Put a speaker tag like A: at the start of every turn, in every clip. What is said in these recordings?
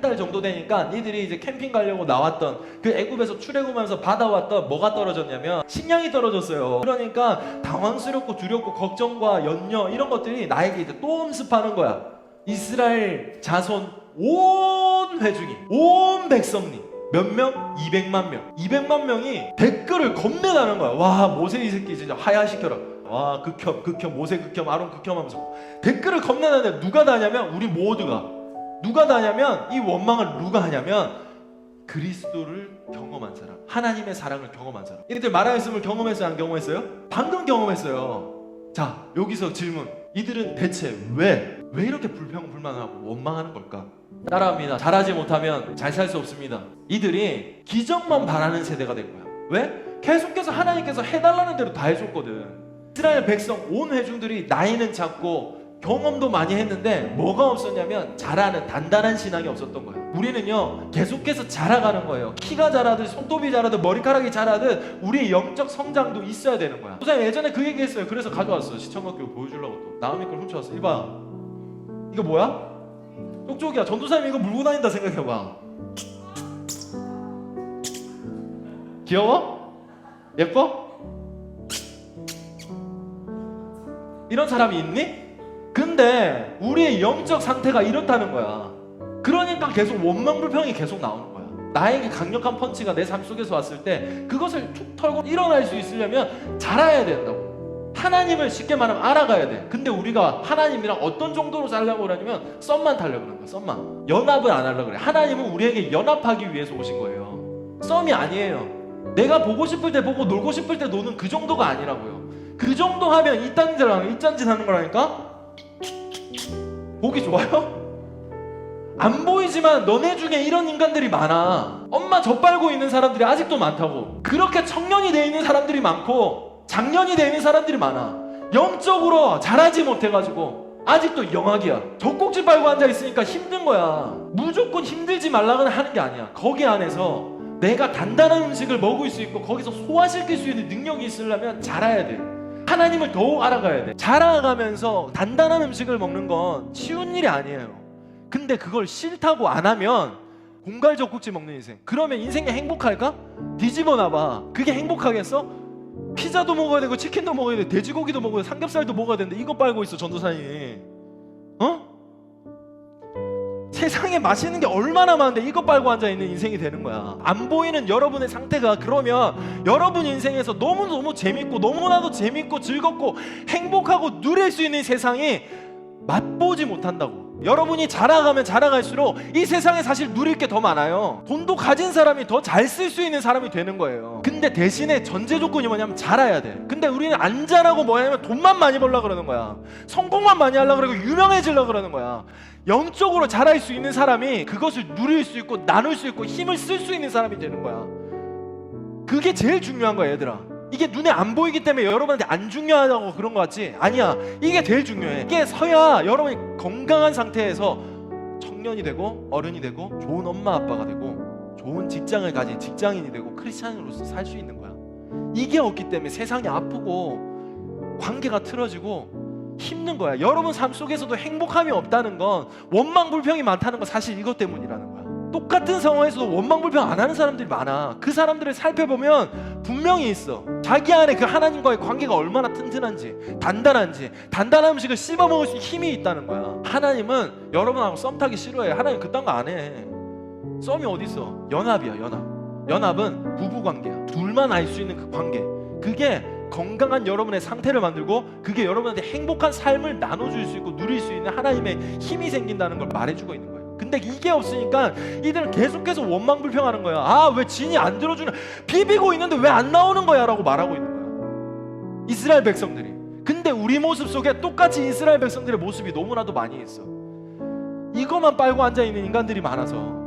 A: 달 정도 되니까 이들이 이제 캠핑 가려고 나왔던 그 애굽에서 출애굽하면서 받아왔던 뭐가 떨어졌냐면 식량이 떨어졌어요. 그러니까 당황스럽고 두렵고 걱정과 연려 이런 것들이 나에게 이제 또 음습하는 거야. 이스라엘 자손 온 회중이 온 백성이 몇 명? 200만 명. 200만 명이 댓글을 겁내다는 거야. 와 모세 이 새끼 진짜 하야시켜라. 와 극혐 극혐 모세 극혐 아론 극혐 하면서 댓글을 겁내다는데 누가 다냐면 우리 모두가 누가 다냐면 이 원망을 누가 하냐면 그리스도를 경험한 사람, 하나님의 사랑을 경험한 사람. 이들 말하였음을 경험했어요, 안 경험했어요? 방금 경험했어요. 자, 여기서 질문. 이들은 대체 왜, 왜 이렇게 불평불만하고 원망하는 걸까? 따라합니다. 잘하지 못하면 잘 살 수 없습니다. 이들이 기적만 바라는 세대가 된 거야. 왜? 계속해서 하나님께서 해달라는 대로 다 해줬거든. 이스라엘 백성 온 회중들이 나이는 작고 경험도 많이 했는데 뭐가 없었냐면 자라는 단단한 신앙이 없었던 거예요. 우리는요 계속해서 자라가는 거예요. 키가 자라듯 손톱이 자라듯 머리카락이 자라듯 우리의 영적 성장도 있어야 되는 거야. 선생님 예전에 그 얘기했어요. 그래서 가져왔어. 시청학교 보여주려고 또 나음이 걸 훔쳐왔어. 이봐. 이거 뭐야? 쪽쪽이야. 전도사님 이거 물고 다닌다 생각해봐. 귀여워? 예뻐? 이런 사람이 있니? 근데 우리의 영적 상태가 이렇다는 거야. 그러니까 계속 원망 불평이 계속 나오는 거야. 나에게 강력한 펀치가 내 삶 속에서 왔을 때 그것을 툭 털고 일어날 수 있으려면 자라야 된다고. 하나님을 쉽게 말하면 알아가야 돼. 근데 우리가 하나님이랑 어떤 정도로 살려고 그러냐면 썸만 타려고 그러는 거야. 썸만. 연합을 안 하려고 그래. 하나님은 우리에게 연합하기 위해서 오신 거예요. 썸이 아니에요. 내가 보고 싶을 때 보고 놀고 싶을 때 노는 그 정도가 아니라고요. 그 정도 하면 이딴 짓 하는 거라니까? 보기 좋아요? 안 보이지만 너네 중에 이런 인간들이 많아. 엄마 젖빨고 있는 사람들이 아직도 많다고. 그렇게 청년이 돼 있는 사람들이 많고 장년이 돼 있는 사람들이 많아. 영적으로 자라지 못해가지고 아직도 영악이야. 젖꼭지 빨고 앉아 있으니까 힘든 거야. 무조건 힘들지 말라고는 하는 게 아니야. 거기 안에서 내가 단단한 음식을 먹을 수 있고 거기서 소화시킬 수 있는 능력이 있으려면 자라야 돼. 하나님을 더욱 알아가야 돼. 자라가면서 단단한 음식을 먹는 건 쉬운 일이 아니에요. 근데 그걸 싫다고 안 하면 공갈 젖국지 먹는 인생. 그러면 인생이 행복할까? 뒤집어 놔봐. 그게 행복하겠어? 피자도 먹어야 되고 치킨도 먹어야 돼. 돼지고기도 먹어야 돼. 삼겹살도 먹어야 되는데 이거 빨고 있어 전도사님이. 어? 세상에 맛있는 게 얼마나 많은데 이거 빨고 앉아 있는 인생이 되는 거야. 안 보이는 여러분의 상태가 그러면 여러분 인생에서 너무너무 재밌고 너무나도 재밌고 즐겁고 행복하고 누릴 수 있는 세상이 맛보지 못한다고. 여러분이 자라가면 자라갈수록 이 세상에 사실 누릴 게 더 많아요. 돈도 가진 사람이 더 잘 쓸 수 있는 사람이 되는 거예요. 근데 대신에 전제 조건이 뭐냐면 자라야 돼. 근데 우리는 안 자라고 뭐냐면 돈만 많이 벌라 그러는 거야. 성공만 많이 하려 그러고 유명해지려 그러는 거야. 영적으로 자랄 수 있는 사람이 그것을 누릴 수 있고 나눌 수 있고 힘을 쓸 수 있는 사람이 되는 거야. 그게 제일 중요한 거야, 얘들아. 이게 눈에 안 보이기 때문에 여러분한테 안 중요하다고 그런 거 같지? 아니야. 이게 제일 중요해. 이게 서야 여러분이 건강한 상태에서 청년이 되고 어른이 되고 좋은 엄마 아빠가 되고 좋은 직장을 가진 직장인이 되고 크리스찬으로서 살 수 있는 거야. 이게 없기 때문에 세상이 아프고 관계가 틀어지고 힘든 거야. 여러분 삶 속에서도 행복함이 없다는 건 원망 불평이 많다는 건 사실 이것 때문이라는 거야. 똑같은 상황에서도 원망 불평 안 하는 사람들이 많아. 그 사람들을 살펴보면 분명히 있어. 자기 안에 그 하나님과의 관계가 얼마나 튼튼한지, 단단한지, 단단한 음식을 씹어 먹을 수 힘이 있다는 거야. 하나님은 여러분하고 썸 타기 싫어해. 하나님 그딴 거 안 해. 썸이 어디 있어? 연합이야, 연합. 연합은 부부 관계야. 둘만 알 수 있는 그 관계. 그게 건강한 여러분의 상태를 만들고 그게 여러분한테 행복한 삶을 나눠줄 수 있고 누릴 수 있는 하나님의 힘이 생긴다는 걸 말해주고 있는 거예요. 근데 이게 없으니까 이들은 계속해서 원망 불평하는 거야. 아 왜 진이 안 들어주는? 비비고 있는데 왜 안 나오는 거야?라고 말하고 있는 거야. 이스라엘 백성들이. 근데 우리 모습 속에 똑같이 이스라엘 백성들의 모습이 너무나도 많이 있어. 이것만 빨고 앉아 있는 인간들이 많아서.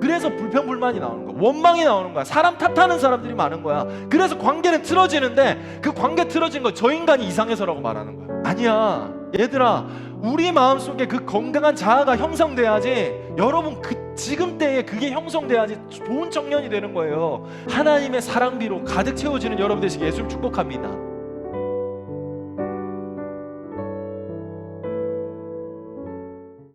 A: 그래서 불평불만이 나오는 거야. 원망이 나오는 거야. 사람 탓하는 사람들이 많은 거야. 그래서 관계는 틀어지는데 그 관계 틀어진 거 저 인간이 이상해서라고 말하는 거야. 아니야. 얘들아, 우리 마음속에 그 건강한 자아가 형성돼야지 여러분 그 지금 때에 그게 형성돼야지 좋은 청년이 되는 거예요. 하나님의 사랑비로 가득 채워지는 여러분 되시기 예수를 축복합니다.